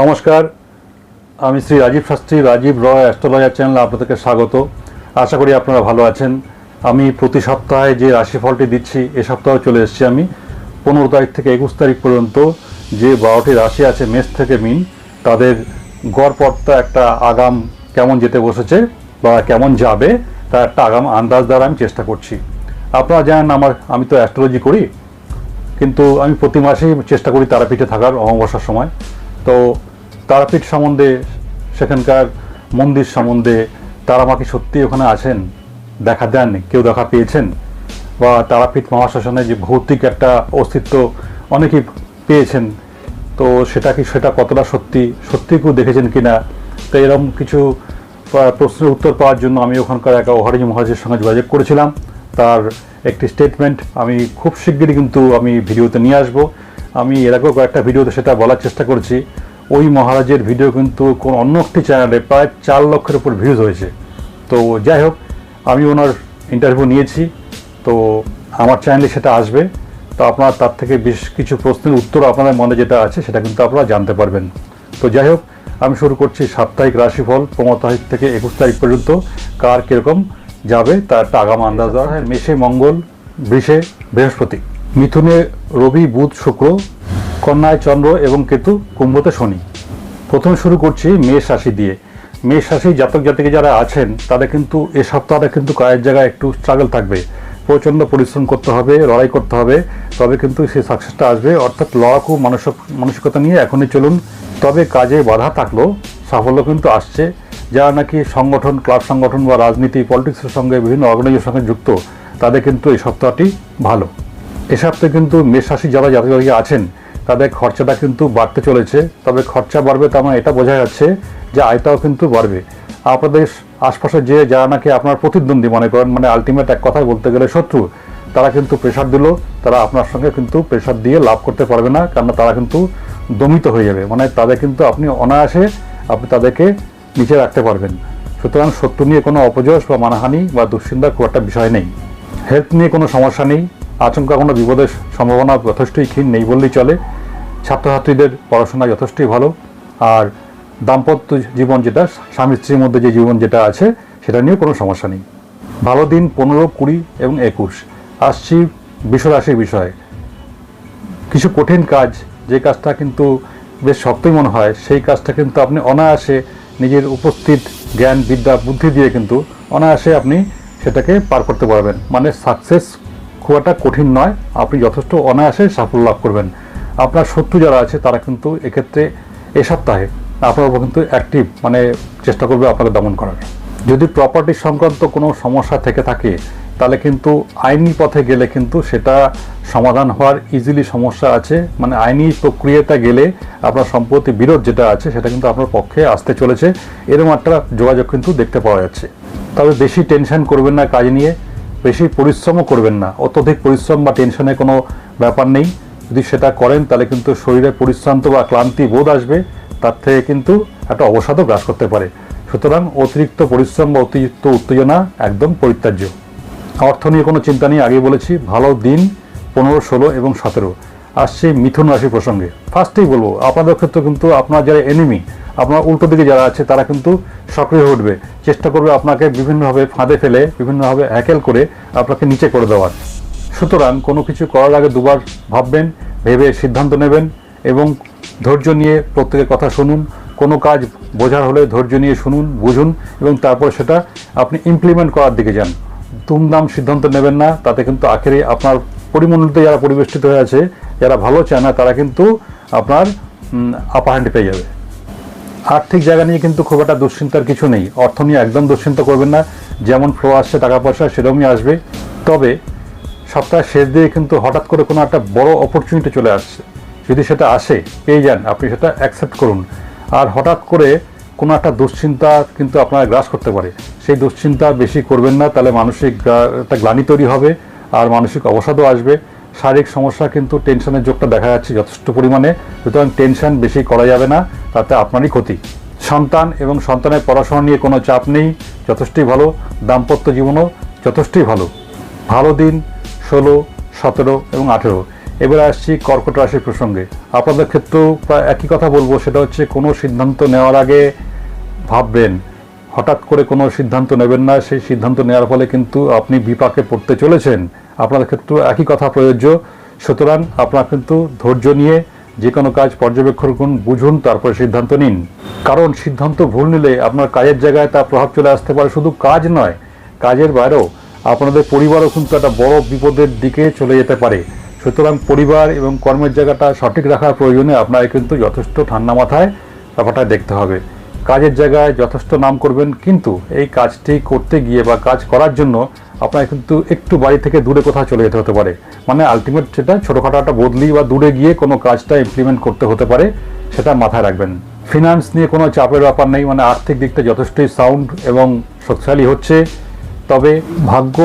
নমস্কার, আমি শ্রী রাজীব শাস্ত্রী, রাজীব রয়, অ্যাস্ট্রোলজার চ্যানেলে আপনাদেরকে স্বাগত। আশা করি আপনারা ভালো আছেন। আমি প্রতি সপ্তাহে যে রাশিফলটি দিচ্ছি, এ সপ্তাহে চলে এসেছি আমি। পনেরো তারিখ থেকে একুশ তারিখ পর্যন্ত যে বারোটি রাশি আছে, মেষ থেকে মিন, তাদের গড়পড়তা একটা আগাম কেমন যেতে বসেছে বা কেমন যাবে তার একটা আগাম আন্দাজ দ্বারা আমি চেষ্টা করছি। আপনারা জানেন আমার, আমি তো অ্যাস্ট্রোলজি করি, কিন্তু আমি প্রতি মাসেই চেষ্টা করি তারাপীঠে থাকার অমাবস্যার সময়। তো তারাপীঠ সম্বন্ধে, সেখানকার মন্দির সম্বন্ধে তারা মা কি সত্যি ওখানে আছেন দেখা দেন, কেউ দেখা পেয়েছেন? বা তারাপীঠ মহাশাসনে যে ভৌতিক একটা অস্তিত্ব অনেকেই পেয়েছেন, তো সেটা কি, সেটা কতটা সত্যি সত্যি কেউ দেখেছেন কিনা তো এরকম কিছু প্রশ্নের উত্তর পাওয়ার জন্য আমি ওখানকার এক ওহারিজি মহারাজের সঙ্গে যোগাযোগ করেছিলাম। তার একটি স্টেটমেন্ট আমি খুব শিগগিরই কিন্তু আমি ভিডিওতে নিয়ে আসব। আমি এর আগেও কয়েকটা ভিডিওতে সেটা বলার চেষ্টা করছি। ওই মহারাজের ভিডিও কিন্তু কোন অন্য একটি চ্যানেলে প্রায় চার লক্ষের উপর ভিউজ হয়েছে। তো যাই হোক, আমি ওনার ইন্টারভিউ নিয়েছি। তো আমার চ্যানেলে সেটা আসবে। তো আপনারা তার থেকে বেশ কিছু প্রশ্নের উত্তর আপনাদের মনে যেটা আছে সেটা কিন্তু আপনারা জানতে পারবেন। তো যাই হোক, আমি শুরু করছি সাপ্তাহিক রাশিফল। পনেরো তারিখ থেকে একুশ তারিখ পর্যন্ত কার কীরকম যাবে, তার একটা আগাম আন্দাজ মেষে, মঙ্গল, বৃষে, বৃহস্পতি। মিথুনে রবি, বুধ, শুক্র, কন্যায় চন্দ্র এবং কেতু কুম্ভতে শনি। প্রথমে শুরু করছি মেষ রাশি দিয়ে। মেষ রাশি জাতক জাতিকে যারা আছেন, তাদের কিন্তু এ সপ্তাহটা কিন্তু কাজের জায়গায় একটু স্ট্রাগল থাকবে। প্রচণ্ড পরিশ্রম করতে হবে, লড়াই করতে হবে, তবে কিন্তু সেই সাকসেসটা আসবে। অর্থাৎ লড়াকু মানসিক মানসিকতা নিয়ে এখনই চলুন। তবে কাজে বাধা থাকলেও সাফল্য কিন্তু আসছে। যারা নাকি সংগঠন, ক্লাব সংগঠন বা রাজনীতি পলিটিক্সের সঙ্গে বিভিন্ন অর্গানাইজেশনের সঙ্গে যুক্ত, তাদের কিন্তু এই সপ্তাহটি ভালো। এ সপ্তাহে কিন্তু মেষ রাশি যারা জাতক আছেন, তাদের খরচাটা কিন্তু বাড়তে চলেছে। তবে খরচা বাড়বে মানে এটা বোঝা যাচ্ছে যে আয়টাও কিন্তু বাড়বে। আপনাদের আশপাশে যে যারা নাকি আপনার প্রতিদ্বন্দ্বী মনে করেন মানে আলটিমেট এক কথায় বলতে গেলে শত্রু, তারা কিন্তু প্রেশার দিল, তারা আপনার সঙ্গে কিন্তু প্রেশার দিয়ে লাভ করতে পারবে না, কারণ তারা কিন্তু দমিত হয়ে যাবে। মানে তাদের কিন্তু আপনি অনায়াসে আপনি তাদেরকে নিচে রাখতে পারবেন। সুতরাং শত্রু নিয়ে কোনো অপজস বা মানহানি বা দুশ্চিন্তার খুব একটা বিষয় নেই। হেলথ নিয়ে কোনো সমস্যা নেই। আচমকা কোনো বিপদের সম্ভাবনা যথেষ্টই ক্ষীণ নেই বললেই চলে। ছাত্রছাত্রীদের পড়াশোনা যথেষ্টই ভালো। আর দাম্পত্য জীবন যেটা, স্বামী স্ত্রীর মধ্যে যে জীবন যেটা আছে, সেটা নিয়েও কোনো সমস্যা নেই। ভালো দিন পনেরো, কুড়ি এবং একুশ। আসছি বিশ্বরাশির বিষয়ে। কিছু কঠিন কাজ, যে কাজটা কিন্তু বেশ শক্তই মনে হয়, সেই কাজটা কিন্তু আপনি অনায়াসে নিজের উপস্থিত জ্ঞান, বিদ্যা, বুদ্ধি দিয়ে কিন্তু অনায়াসে আপনি সেটাকে পার করতে পারবেন। মানে সাকসেস খুব একটা কঠিন নয়। আপনি যথেষ্ট অনায়াসে সাফল্য লাভ করবেন। আপনার শত্রু যারা আছে, তারা কিন্তু এক্ষেত্রে এ সপ্তাহে আপনার উপর কিন্তু অ্যাক্টিভ মানে চেষ্টা করবে আপনাকে দমন করার। যদি প্রপার্টি সংক্রান্ত কোনো সমস্যা থেকে থাকে, তাহলে কিন্তু আইনি পথে গেলে কিন্তু সেটা সমাধান হওয়ার ইজিলি সমস্যা আছে। মানে আইনি প্রক্রিয়াটা গেলে আপনার সম্পত্তি বিরোধ যেটা আছে, সেটা কিন্তু আপনার পক্ষে আসতে চলেছে। এরকম একটা যোগাযোগ কিন্তু দেখতে পাওয়া যাচ্ছে। তবে বেশি টেনশন করবেন না কাজ নিয়ে। বেশি পরিশ্রমও করবেন না। অত্যধিক পরিশ্রম বা টেনশনের কোনো ব্যাপার নেই। যদি সেটা করেন, তাহলে কিন্তু শরীরে পরিশ্রান্ত বা ক্লান্তি বোধ আসবে। তার থেকে কিন্তু একটা অবসাদও গ্রাস করতে পারে। সুতরাং অতিরিক্ত পরিশ্রম বা অতিরিক্ত উত্তেজনা একদম পরিত্যাজ্য। অর্থ নিয়ে কোনো চিন্তা নেই আগে বলেছি, ভালো দিন পনেরো, ষোলো এবং সতেরো। আসছে মিথুন রাশি প্রসঙ্গে। ফার্স্টেই বলব, আপনাদের ক্ষেত্রে কিন্তু আপনার যারা এনিমি আপনার উল্টো দিকে যারা আছে, তারা কিন্তু সক্রিয় উঠবে। চেষ্টা করবে আপনাকে বিভিন্নভাবে ফাঁদে ফেলে, বিভিন্নভাবে হ্যাকেল করে আপনাকে নিচে করে দেওয়ার। সুতরাং কোনো কিছু করার আগে দুবার ভাববেন, ভেবে সিদ্ধান্ত নেবেন এবং ধৈর্য নিয়ে প্রত্যেকের কথা শুনুন। কোনো কাজ বোঝার হলে ধৈর্য নিয়ে শুনুন, বুঝুন এবং তারপর সেটা আপনি ইমপ্লিমেন্ট করার দিকে যান। দুমদাম সিদ্ধান্ত নেবেন না, তাতে কিন্তু আখেরে আপনার পরিমণ্ডলিত যারা পরিবেষ্টিত হয়ে আছে, যারা ভালো চায় না, তারা কিন্তু আপনার আপার হ্যান্ড পেয়ে যাবে। আর্থিক জায়গা নিয়ে কিন্তু খুব একটা দুশ্চিন্তার কিছু নেই। অর্থ নিয়ে একদম দুশ্চিন্তা করবেন না। যেমন ফ্লো আসছে, টাকা পয়সা, সেরকমই আসবে। তবে সপ্তাহের শেষ দিয়ে কিন্তু হঠাৎ করে কোনো একটা বড় অপরচুনিটি চলে আসছে। যদি সেটা আসে, পেয়ে যান। আপনি সেটা অ্যাকসেপ্ট করুন। আর হঠাৎ করে কোনো একটা দুশ্চিন্তা কিন্তু আপনার গ্রাস করতে পারে। সেই দুশ্চিন্তা বেশি করবেন না, তাহলে মানসিক একটা গ্লানি তৈরি হবে। আর মানসিক অবসাদও আসবে। শারীরিক সমস্যা কিন্তু টেনশনের যোগটা দেখা যাচ্ছে যথেষ্ট পরিমাণে। সুতরাং টেনশন বেশি করা যাবে না, তাতে আপনারই ক্ষতি। সন্তান এবং সন্তানের পড়াশোনা নিয়ে কোনো চাপ নেই, যথেষ্টই ভালো। দাম্পত্য জীবনও যথেষ্টই ভালো। ভালো দিন, ষোলো, সতেরো এবং আঠেরো। এবার আসছি কর্কট রাশির প্রসঙ্গে। আপনাদের ক্ষেত্রেও প্রায় একই কথা বলব, সেটা হচ্ছে কোনো সিদ্ধান্ত নেওয়ার আগে ভাববেন। হঠাৎ করে কোনো সিদ্ধান্ত নেবেন না, সেই সিদ্ধান্ত নেওয়ার ফলে কিন্তু আপনি বিপাকে পড়তে চলেছেন। আপনাদের ক্ষেত্রেও একই কথা প্রযোজ্য। সুতরাং আপনারা কিন্তু ধৈর্য নিয়ে যে কোনো কাজ পর্যবেক্ষণ করুন বুঝুন, তারপরে সিদ্ধান্ত নিন। কারণ সিদ্ধান্ত ভুল নিলে আপনার কাজের জায়গায় তার প্রভাব চলে আসতে পারে, শুধু কাজ নয়, কাজের বাইরেও আপনাদের পরিবারও কিন্তু একটা বড় বিপদের দিকে চলে যেতে পারে। সুতরাং পরিবার এবং কর্মের জায়গাটা সঠিক রাখার প্রয়োজনে আপনাকে কিন্তু যথেষ্ট ঠান্ডা মাথায় ব্যাপারটা দেখতে হবে। কাজের জায়গায় যথেষ্ট নাম করবেন, কিন্তু এই কাজটি করতে গিয়ে বা কাজ করার জন্য আপনার কিন্তু একটু বাড়ি থেকে দূরে কোথাও চলে যেতে হতে পারে। মানে আলটিমেট সেটা ছোটোখাটো একটা বদলি বা দূরে গিয়ে কোনো কাজটা ইমপ্লিমেন্ট করতে হতে পারে, সেটা মাথায় রাখবেন। ফিনান্স নিয়ে কোনো চাপের ব্যাপার নেই মানে আর্থিক দিকটা যথেষ্টই সাউন্ড এবং শক্তিশালী হচ্ছে। তবে ভাগ্য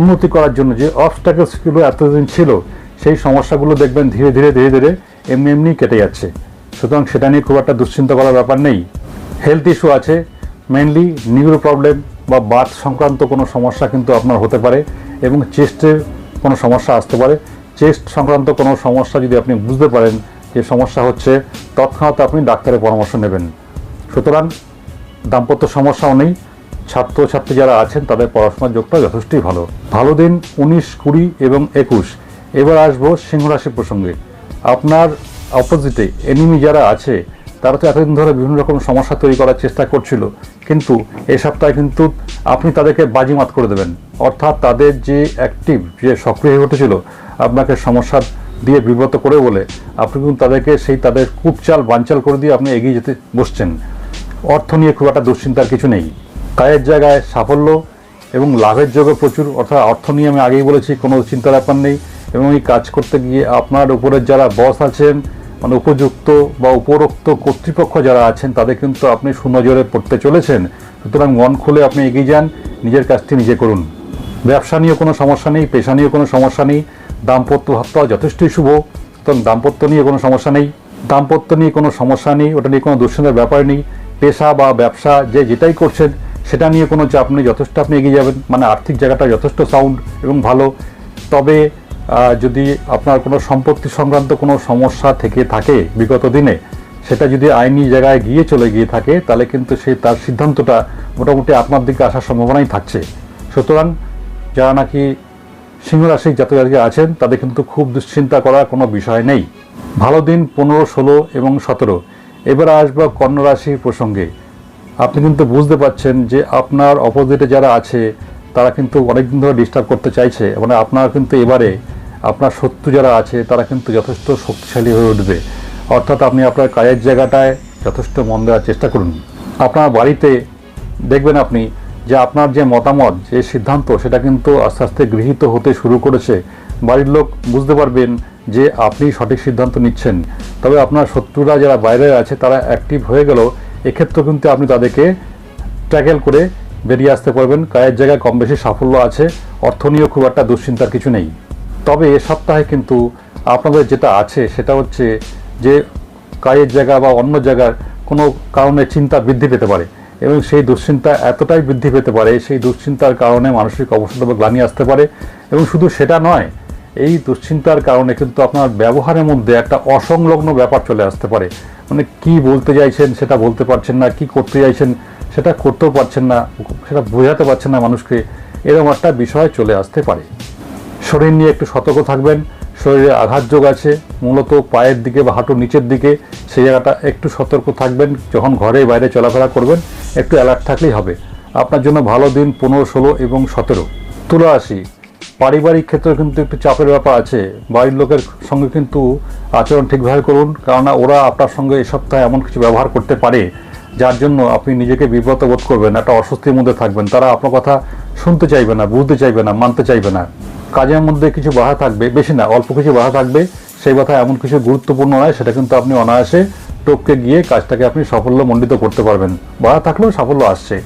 উন্নতি করার জন্য যে অবস্টাকেলসগুলো এতদিন ছিল, সেই সমস্যাগুলো দেখবেন ধীরে ধীরে ধীরে ধীরে এমনি এমনি কেটে যাচ্ছে। সুতরাং সেটা নিয়ে খুব একটা দুশ্চিন্তা করার ব্যাপার নেই। হেলথ ইস্যু আছে মেনলি নিউরো প্রবলেম বা বার্থ সংক্রান্ত কোনো সমস্যা কিন্তু আপনার হতে পারে এবং চেস্টের কোনো সমস্যা আসতে পারে। চেস্ট সংক্রান্ত কোনো সমস্যা যদি আপনি বুঝতে পারেন যে সমস্যা হচ্ছে, তৎক্ষণাৎ আপনি ডাক্তারের পরামর্শ নেবেন। সুতরাং দাম্পত্য সমস্যাও নেই, ছাত্রছাত্রী যারা আছেন তাদের পড়াশোনার যোগটা যথেষ্টই ভালো। ভালো দিন, উনিশ, কুড়ি এবং একুশ। এবার আসব সিংহ রাশি প্রসঙ্গে। আপনার অপোজিটে এনিমি যারা আছে তারা তো এতদিন ধরে বিভিন্ন রকম সমস্যা তৈরি করার চেষ্টা করছিল। কিন্তু এই সপ্তাহে কিন্তু আপনি তাদেরকে বাজিমাত করে দেবেন। অর্থাৎ তাদের যে অ্যাক্টিভ যে সক্রিয় হয়ে উঠেছিল, আপনাকে সমস্যা দিয়ে বিব্রত করে বলে আপনি কিন্তু তাদেরকে সেই তাদের কূপচাল, বানচাল করে দিয়ে আপনি এগিয়ে যেতে বসছেন। অর্থ নিয়ে খুব একটা দুশ্চিন্তার কিছু নেই। কাজের জায়গায় সাফল্য এবং লাভের যোগে প্রচুর। অর্থাৎ অর্থ নিয়ে আমি আগেই বলেছি, কোনো চিন্তার ব্যাপার নেই। এবং এই কাজ করতে গিয়ে আপনার উপরের যারা বস আছেন মানে উপযুক্ত বা উপরোক্ত কর্তৃপক্ষ যারা আছেন, তাদের কিন্তু আপনি সুনজরে পড়তে চলেছেন। সুতরাং মন খুলে আপনি এগিয়ে যান, নিজের কাজটি নিজে করুন। ব্যবসা নিয়ে কোনো সমস্যা নেই, পেশা নিয়ে কোনো সমস্যা নেই, দাম্পত্য ভাবটা যথেষ্টই শুভ। সুতরাং দাম্পত্য নিয়ে কোনো সমস্যা নেই, দাম্পত্য নিয়ে কোনো সমস্যা নেই, ওটা নিয়ে কোনো দুশ্চিন্তার ব্যাপার নেই। পেশা বা ব্যবসা যে যেটাই করছেন, সেটা নিয়ে কোনো চাপ নেই, যথেষ্ট আপনি এগিয়ে যাবেন। মানে আর্থিক জায়গাটা যথেষ্ট সাউন্ড এবং ভালো। তবে যদি আপনার কোনো সম্পত্তি সংক্রান্ত কোনো সমস্যা থেকে থাকে বিগত দিনে, সেটা যদি আইনি জায়গায় গিয়ে চলে গিয়ে থাকে, তাহলে কিন্তু সে তার সিদ্ধান্তটা মোটামুটি আপনার দিকে আসার সম্ভাবনাই থাকছে। সুতরাং যারা নাকি সিংহ রাশির জাতক জাতিকা আছেন, তাদের কিন্তু খুব দুশ্চিন্তা করার কোনো বিষয় নেই। ভালো দিন পনেরো, ষোলো এবং সতেরো। এবার আসব কন্যা রাশির প্রসঙ্গে। আপনি কিন্তু বুঝতে পারছেন যে আপনার অপোজিটে যারা আছে, তারা কিন্তু অনেকদিন ধরে ডিস্টার্ব করতে চাইছে মানে আপনার কিন্তু এবারে আপনার শত্রু যারা আছে, তারা কিন্তু যথেষ্ট শক্তিশালী হয়ে উঠবে। অর্থাৎ আপনি আপনার কাজের জায়গাটায় যথেষ্ট মন দেওয়ার চেষ্টা করুন। আপনার বাড়িতে দেখবেন আপনি যে আপনার যে মতামত, যে সিদ্ধান্ত, সেটা কিন্তু আস্তে আস্তে গৃহীত হতে শুরু করেছে। বাড়ির লোক বুঝতে পারবেন যে আপনি সঠিক সিদ্ধান্ত নিচ্ছেন। তবে আপনার শত্রুরা যারা বাইরে আছে, তারা অ্যাক্টিভ হয়ে গেল। এক্ষেত্রে কিন্তু আপনি তাদেরকে ট্যাকেল করে বেরিয়ে আসতে পারবেন। কাজের জায়গায় কম বেশি সাফল্য আছে। অর্থ নিয়েও খুব একটা দুশ্চিন্তার কিছু নেই। তবে এ সপ্তাহে কিন্তু আপনাদের যেটা আছে সেটা হচ্ছে যে কাজের জায়গা বা অন্য জায়গার কোনো কারণে চিন্তা বৃদ্ধি পেতে পারে এবং সেই দুশ্চিন্তা এতটাই বৃদ্ধি পেতে পারে, সেই দুশ্চিন্তার কারণে মানসিক অবসাদ বা গ্লানি আসতে পারে এবং শুধু সেটা নয়, এই দুশ্চিন্তার কারণে কিন্তু আপনার ব্যবহারের মধ্যে একটা অসংলগ্ন ব্যাপার চলে আসতে পারে। মানে কি বলতে চাইছেন সেটা বলতে পারছেন না, কি করতে চাইছেন সেটা করতেও পারছেন না, সেটা বোঝাতে পারছেন না মানুষকে, এরকম একটা বিষয় চলে আসতে পারে। শরীর নিয়ে একটু সতর্ক থাকবেন। শরীরে আঘাত যোগ আছে, মূলত পায়ের দিকে বা হাঁটুর নিচের দিকে, সেই জায়গাটা একটু সতর্ক থাকবেন, যখন ঘরে বাইরে চলাফেরা করবেন, একটু অ্যালার্ট থাকলেই হবে। আপনার জন্য ভালো দিন পনেরো, ষোলো এবং সতেরো। তুলা রাশি পারিবারিক ক্ষেত্রে কিন্তু একটু চাপের ব্যাপার আছে। বাড়ির লোকের সঙ্গে কিন্তু আচরণ ঠিকভাবে করুন, কেননা ওরা আপনার সঙ্গে এ সপ্তাহে এমন কিছু ব্যবহার করতে পারে যার জন্য আপনি নিজেকে বিব্রত বোধ করবেন, একটা অস্বস্তির মধ্যে থাকবেন। তারা আপনার কথা শুনতে চাইবে না, বুঝতে চাইবে না, মানতে চাইবে না। কাজের মধ্যে কিছু বাধা থাকবে, বেশি না, অল্প কিছু বাধা থাকবে। সেই কথা এমন কিছু গুরুত্বপূর্ণ নয়, সেটা কিন্তু আপনি অনায়াসে টপকে গিয়ে কাজটাকে আপনি সাফল্যমণ্ডিত করতে পারবেন। বাধা থাকলেও সাফল্য আসছে।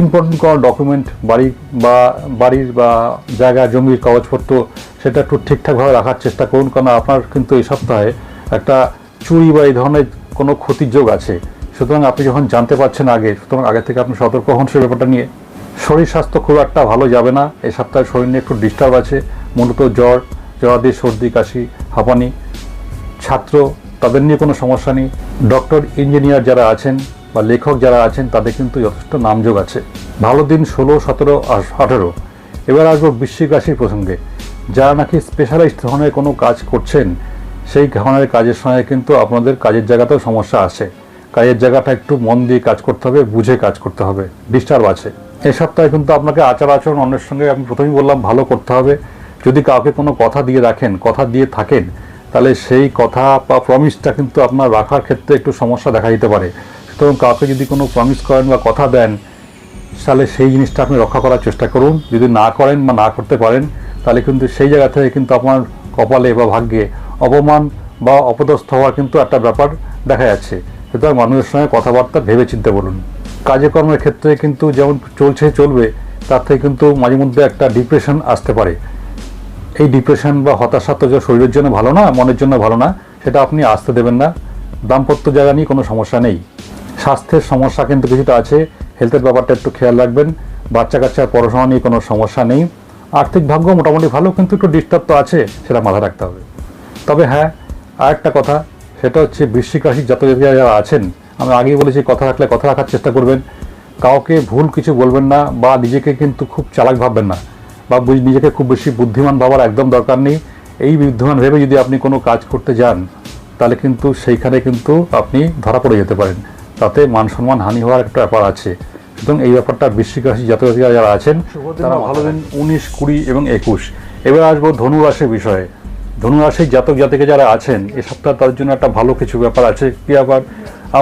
ইম্পর্টেন্ট কোনো ডকুমেন্ট, বাড়ি বা বাড়ির বা জায়গা, জমির কাগজপত্র, সেটা একটু ঠিকঠাকভাবে রাখার চেষ্টা করুন কারণ আপনার কিন্তু এই সপ্তাহে একটা চুরি বা এই ধরনের কোনো ক্ষতির যোগ আছে। সুতরাং আপনি যখন জানতে পারছেন আগে, সুতরাং আগে থেকে আপনি সতর্ক হন সে ব্যাপারটা নিয়ে। শরীর স্বাস্থ্য খুব একটা ভালো যাবে না। এই সপ্তাহে শরীর নিয়ে একটু ডিস্টার্ব আছে। মূলত জ্বর, জরাদি, সর্দি, কাশি, হাঁপানি। ছাত্র, তাদের নিয়ে কোনো সমস্যা নেই। ডক্টর ইঞ্জিনিয়ার যারা আছেন বা লেখক যারা আছেন, তাদের কিন্তু যথেষ্ট নামযোগ আছে। ভালো দিন ষোলো, সতেরো আঠেরো। এবার আসব বৃশ্চিক রাশির প্রসঙ্গে। যারা নাকি স্পেশালাইজড ধরনের কোনো কাজ করছেন, সেই ধরনের কাজের সময় কিন্তু আপনাদের কাজের জায়গাতেও সমস্যা আসে কাজের জায়গাটা একটু মন দিয়ে কাজ করতে হবে, বুঝে কাজ করতে হবে ডিস্টার্ব আছে। এই সপ্তাহে কিন্তু আপনাকে আচার আচরণ অন্যের সঙ্গে আমি প্রথমেই বললাম, ভালো করতে হবে। যদি কাউকে কোনো কথা দিয়ে রাখেন, কথা দিয়ে থাকেন, তাহলে সেই কথা বা প্রমিসটা কিন্তু আপনার রাখার ক্ষেত্রে একটু সমস্যা দেখা দিতে পারে। সুতরাং কাউকে যদি কোনো প্রমিস করেন বা কথা দেন, তাহলে সেই জিনিসটা আপনি রক্ষা করার চেষ্টা করুন। যদি না করেন বা না করতে পারেন, তাহলে কিন্তু সেই জায়গা থেকে কিন্তু আপনার কপালে বা ভাগ্যে অপমান বা অপদস্থ হওয়ার কিন্তু একটা ব্যাপার দেখা যাচ্ছে। সুতরাং মানুষের সঙ্গে কথাবার্তা ভেবে চিনতে বলুন। কাজে কর্মের ক্ষেত্রে কিন্তু যেমন চলছে, চলবে, তার থেকে কিন্তু মাঝে মধ্যে একটা ডিপ্রেশন আসতে পারে। এই ডিপ্রেশন বা হতাশা তো শরীরের জন্য ভালো না, মনের জন্য ভালো না, সেটা আপনি আসতে দেবেন না। দাম্পত্য জায়গা নিয়ে কোনো সমস্যা নেই। স্বাস্থ্যের সমস্যা কিন্তু কিছুটা আছে। হেলথের ব্যাপারটা একটু খেয়াল রাখবেন। বাচ্চা কাচ্চার পড়াশোনা নিয়ে কোনো সমস্যা নেই। আর্থিক ভাগ্য মোটামুটি ভালো, কিন্তু একটু ডিস্টার্ব তো আছে, সেটা মাথায় রাখতে হবে। তবে হ্যাঁ আর একটা কথা সেটা হচ্ছে বৃশ্চিক রাশির যারা আছেন আমি আগেই বলেছি কথা রাখলে কথা রাখার চেষ্টা করবেন। কাউকে ভুল কিছু বলবেন না বা নিজেকে কিন্তু খুব চালাক ভাববেন না বা নিজেকে খুব বেশি বুদ্ধিমান ভাবার একদম দরকার নেই। এই বুদ্ধিমান ভেবে যদি আপনি কোনো কাজ করতে যান তাহলে কিন্তু সেইখানে কিন্তু আপনি ধরা পড়ে যেতে পারেন। তাতে মান সম্মান হানি হওয়ার একটা ব্যাপার আছে। সুতরাং এই ব্যাপারটা বৃশ্চিক রাশি জাতক জাতিকা যারা আছেন তারা ভালো দিন উনিশ কুড়ি এবং একুশ। এবার আসব ধনু রাশির বিষয়ে। ধনু রাশির জাতক জাতিকে যারা আছেন, এ সপ্তাহে তার জন্য একটা ভালো কিছু ব্যাপার আছে কি আবার?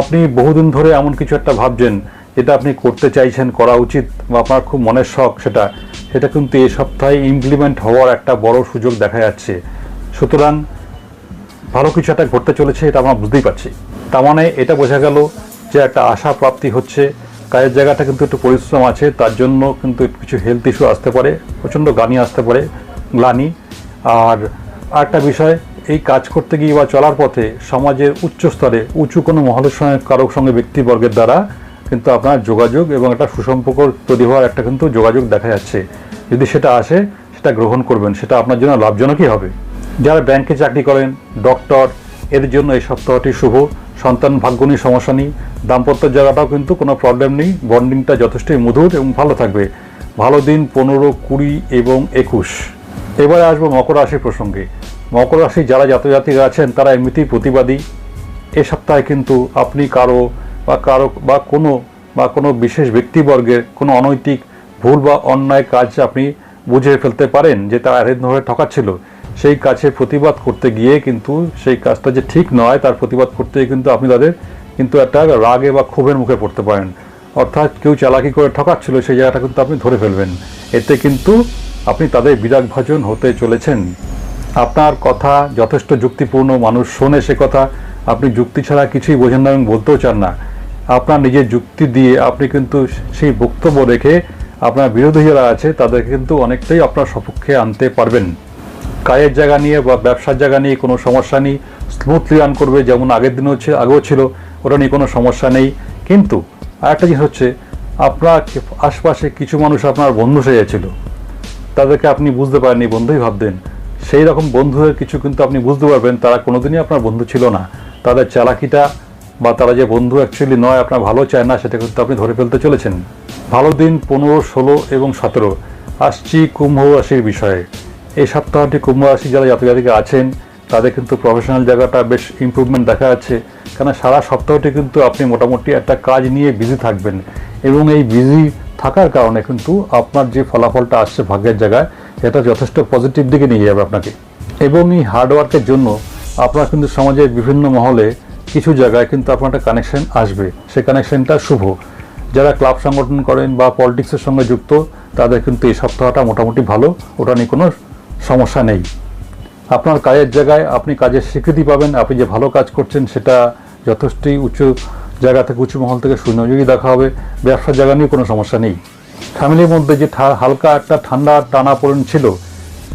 আপনি বহুদিন ধরে এমন কিছু একটা ভাবছেন, যেটা আপনি করতে চাইছেন, করা উচিত, বা আপনার খুব মনের শখ সেটা সেটা কিন্তু এ সপ্তাহে ইমপ্লিমেন্ট হওয়ার একটা বড় সুযোগ দেখা যাচ্ছে। সুতরাং ভালো কিছু একটা ঘটতে চলেছে এটা আমরা বুঝতেই পারছি। তার মানে এটা বোঝা গেল যে একটা আশা প্রাপ্তি হচ্ছে, কাজের জায়গাটা কিন্তু একটু পরিশ্রম আছে, তার জন্য কিন্তু কিছু হেলথ ইস্যু আসতে পারে, প্রচণ্ড গানি আসতে পারে, গ্লানি, আর আরেকটা বিষয়, এই কাজ করতে গিয়ে বা চলার পথে সমাজের উচ্চ স্তরে উঁচু কোনো মহলের সঙ্গে কারোর সঙ্গে ব্যক্তিবর্গের দ্বারা কিন্তু আপনার যোগাযোগ এবং একটা সুসম্পর্ক তৈরি হওয়ার একটা কিন্তু যোগাযোগ দেখা যাচ্ছে। যদি সেটা আসে, সেটা গ্রহণ করবেন, সেটা আপনার জন্য লাভজনকই হবে। যারা ব্যাংকে চাকরি করেন, ডক্টর, এদের জন্য এই সপ্তাহটি শুভ। সন্তান ভাগ্য নিয়ে সমস্যা নেই। দাম্পত্য জায়গাটাও কিন্তু কোনো প্রবলেম নেই। বন্ডিংটা যথেষ্টই মধুর এবং ভালো থাকবে। ভালো দিন পনেরো, কুড়ি এবং একুশ। এবারে আসব মকর রাশি প্রসঙ্গে। মকর রাশি যারা জাতজাতিকা আছেন, তারা এমনিতেই প্রতিবাদী। এ সপ্তাহে কিন্তু আপনি কারও বা কারও বা কোনো বা কোনো বিশেষ ব্যক্তিবর্গের কোনো অনৈতিক ভুল বা অন্যায় কাজ আপনি বুঝে ফেলতে পারেন যে তারা এরকমভাবে ঠকাচ্ছিল। সেই কাছে প্রতিবাদ করতে গিয়ে কিন্তু সেই কাজটা যে ঠিক নয়, তার প্রতিবাদ করতে গিয়ে কিন্তু আপনি তাদের কিন্তু একটা রাগে বা ক্ষোভের মুখে পড়তে পারেন। অর্থাৎ কেউ চালাকি করে ঠকাচ্ছিল, সেই জায়গাটা কিন্তু আপনি ধরে ফেলবেন। এতে কিন্তু আপনি তাদের বিরাগভাজন হতে চলেছেন। আপনার কথা যথেষ্ট যুক্তিপূর্ণ, মানুষ শোনে সে কথা। আপনি যুক্তি ছাড়া কিছুই বোঝেন না এবং বলতেও চান না। আপনার নিজের যুক্তি দিয়ে আপনি কিন্তু সেই বক্তব্য রেখে আপনার বিরোধী যারা আছে, তাদেরকে কিন্তু অনেকটাই আপনার সপক্ষে আনতে পারবেন। কাজের জায়গা নিয়ে বা ব্যবসার জায়গা নিয়ে কোনো সমস্যা নেই। স্মুথলি রান করবে যেমন আগের দিনও ছিল, আগেও ছিল, ওটা নিয়ে কোনো সমস্যা নেই। কিন্তু আরেকটা জিনিস হচ্ছে, আপনার আশপাশে কিছু মানুষ আপনার বন্ধু সেজেছিল। তাদেরকে আপনি বুঝতে পারেননি বন্ধুই ভাবতেন সেই রকম বন্ধুদের কিছু কিন্তু আপনি বুঝতে পারবেন, তারা কোনোদিনই আপনার বন্ধু ছিল না। তাদের চালাকিটা বা তারা যে বন্ধু অ্যাকচুয়ালি নয়, আপনার ভালো চায় না, সেটা কিন্তু আপনি ধরে ফেলতে চলেছেন। ভালো দিন পনেরো, ষোলো এবং সতেরো। আসছি কুম্ভ রাশির বিষয়ে। এই সপ্তাহটি কুম্ভ রাশি যারা জাতজাতিকা আছেন, তাদের কিন্তু প্রফেশনাল জায়গাটা বেশ ইমপ্রুভমেন্ট দেখা যাচ্ছে। কেন সারা সপ্তাহটি কিন্তু আপনি মোটামুটি একটা কাজ নিয়ে বিজি থাকবেন। এবং এই বিজি থাকার কারণে কিন্তু আপনার যে ফলাফলটা আসছে ভাগ্যের জায়গায় সেটা যথেষ্ট পজিটিভ দিকে নিয়ে যাবে আপনাকে। এবং এই হার্ডওয়ার্কের জন্য আপনার কিন্তু সমাজের বিভিন্ন মহলে কিছু জায়গায় কিন্তু আপনার একটা কানেকশন আসবে। সেই কানেকশনটা শুভ। যারা ক্লাব সংগঠন করেন বা পলিটিক্সের সঙ্গে যুক্ত, তাদের কিন্তু এই সপ্তাহটা মোটামুটি ভালো। ওটা নিয়ে কোনো সমস্যা নেই। আপনার কাজের জায়গায় আপনি কাজের স্বীকৃতি পাবেন। আপনি যে ভালো কাজ করছেন, সেটা যথেষ্টই উচ্চ জায়গা থেকে উঁচু মহল থেকে সুনজরই দেখা হবে। ব্যবসার জায়গা নিয়ে কোনো সমস্যা নেই। ফ্যামিলির মধ্যে যে ঠা- হালকা একটা ঠান্ডা টানাপোড়েন ছিল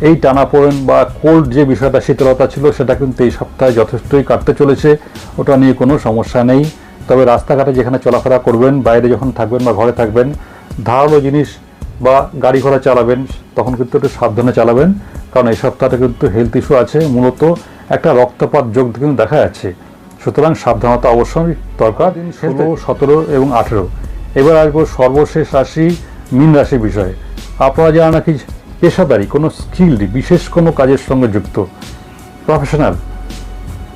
এই টানাপোড়েন বা কোল্ড যে বিষয়টা শীতলতা ছিল সেটা কিন্তু এই সপ্তাহে যথেষ্টই কাটতে চলেছে। ওটা নিয়ে কোনো সমস্যা নেই। তবে রাস্তাঘাটে যেখানে চলাফেরা করবেন বাইরে যখন থাকবেন বা ঘরে থাকবেন ধারালো জিনিস বা গাড়ি ঘোড়া চালাবেন তখন কিন্তু একটু সাবধানে চালাবেন। কারণ এই সপ্তাহটা কিন্তু হেলথ ইস্যু আছে। মূলত একটা রক্তপাত যোগ কিন্তু দেখা যাচ্ছে। সুতরাং সাবধানতা অবশ্যই দরকার। ষোলো সতেরো এবং আঠেরো। এবার আসব সর্বশেষ রাশি মীন রাশির বিষয়ে। আপনারা যারা নাকি পেশাদারি, কোনো স্কিল্ড বিশেষ কোনো কাজের সঙ্গে যুক্ত প্রফেশনাল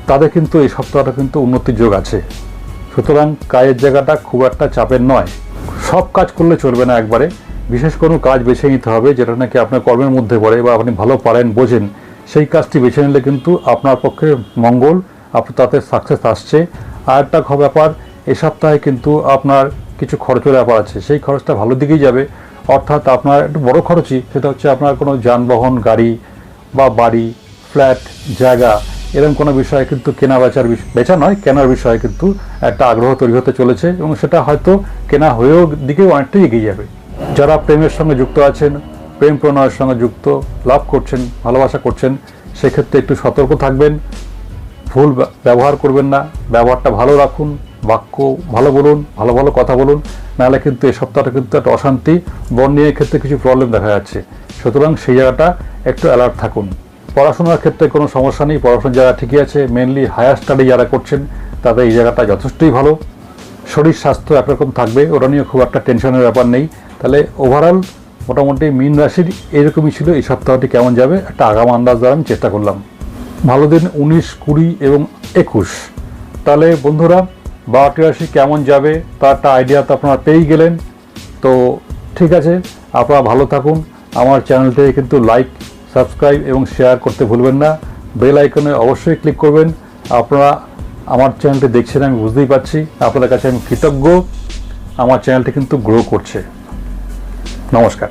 তাদের কিন্তু এই সপ্তাহটা কিন্তু উন্নতির যোগ আছে। সুতরাং কাজের জায়গাটা খুব একটা চাপের নয়। সব কাজ করলে চলবে না একবারে। বিশেষ কোনো কাজ বেছে নিতে হবে যেটা নাকি আপনার কর্মের মধ্যে পড়ে বা আপনি ভালো পারেন, বোঝেন। সেই কাজটি বেছে নিলে কিন্তু আপনার পক্ষে মঙ্গল, আপনার তাতে সাকসেস আসছে। আর একটা ব্যাপার, এ সপ্তাহে কিন্তু আপনার কিছু খরচের ব্যাপার আছে। সেই খরচটা ভালো দিকেই যাবে। অর্থাৎ আপনার একটু বড় খরচই, সেটা হচ্ছে আপনার কোনো যানবাহন, গাড়ি বা বাড়ি, ফ্ল্যাট, জায়গা, এরকম কোনো বিষয়ে কিন্তু কেনা বেচার বেচা নয়, কেনার বিষয়ে কিন্তু একটা আগ্রহ তৈরি হতে চলেছে এবং সেটা হয়তো কেনা হয়েও দিকে অনেকটাই এগিয়ে যাবে। যারা প্রেমের সঙ্গে যুক্ত আছেন, প্রেম প্রণয়ের সঙ্গে যুক্ত, লাভ করছেন, ভালোবাসা করছেন, সেক্ষেত্রে একটু সতর্ক থাকবেন। ভুল ব্যবহার করবেন না। ব্যবহারটা ভালো রাখুন। বাক্য ভালো বলুন, ভালো ভালো কথা বলুন, নাহলে কিন্তু এই সপ্তাহটা কিন্তু একটা অশান্তি বন নিয়ে ক্ষেত্রে কিছু প্রবলেম দেখা যাচ্ছে। সুতরাং সেই জায়গাটা একটু অ্যালার্ট থাকুন। পড়াশোনার ক্ষেত্রে কোনো সমস্যা নেই, পড়াশোনার জায়গা ঠিকই আছে মেনলি হায়ার স্টাডি যারা করছেন, তাদের এই জায়গাটা যথেষ্টই ভালো। শরীর স্বাস্থ্য একরকম থাকবে, ওটা নিয়ে খুব একটা টেনশনের ব্যাপার নেই। তাহলে ওভারঅল মোটামুটি মীন রাশির এরকমই ছিল, এই সপ্তাহটি কেমন যাবে, একটা আগাম আন্দাজ দেওয়ার আমি চেষ্টা করলাম। ভালো দিন উনিশ, কুড়ি এবং একুশ। তাহলে বন্ধুরা বারোটি রাশি কেমন যাবে, তার একটা আইডিয়া তো আপনারা পেয়েই গেলেন। তো ঠিক আছে, আপনারা ভালো থাকুন। আমার চ্যানেলটিকে কিন্তু লাইক সাবস্ক্রাইব এবং শেয়ার করতে ভুলবেন না। বেল আইকনে অবশ্যই ক্লিক করবেন। আপনারা আমার চ্যানেলটি দেখছেন, আমি বুঝতেই পারছি। আপনাদের কাছে আমি কৃতজ্ঞ। আমার চ্যানেলটি কিন্তু গ্রো করছে। নমস্কার।